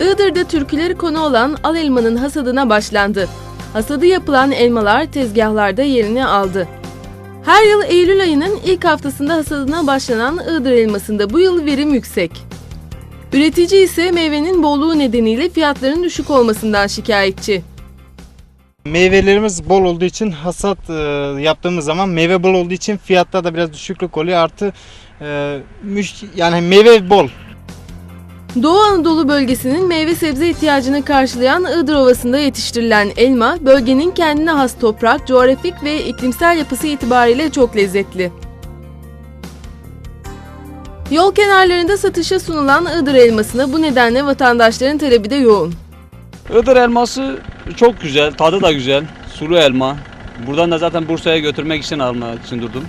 Iğdır'da türküleri konu olan al elmanın hasadına başlandı. Hasadı yapılan elmalar tezgahlarda yerini aldı. Her yıl Eylül ayının ilk haftasında hasadına başlanan Iğdır elmasında bu yıl verim yüksek. Üretici ise meyvenin bolluğu nedeniyle fiyatların düşük olmasından şikayetçi. Meyvelerimiz bol olduğu için hasat e, yaptığımız zaman meyve bol olduğu için fiyatta da biraz düşüklük oluyor. Artı e, müş- yani meyve bol. Doğu Anadolu bölgesinin meyve sebze ihtiyacını karşılayan Iğdır Ovası'nda yetiştirilen elma, bölgenin kendine has toprak, coğrafik ve iklimsel yapısı itibariyle çok lezzetli. Yol kenarlarında satışa sunulan Iğdır elmasına bu nedenle vatandaşların talebi de yoğun. Iğdır elması çok güzel, tadı da güzel. Sulu elma. Buradan da zaten Bursa'ya götürmek için almak için durdum.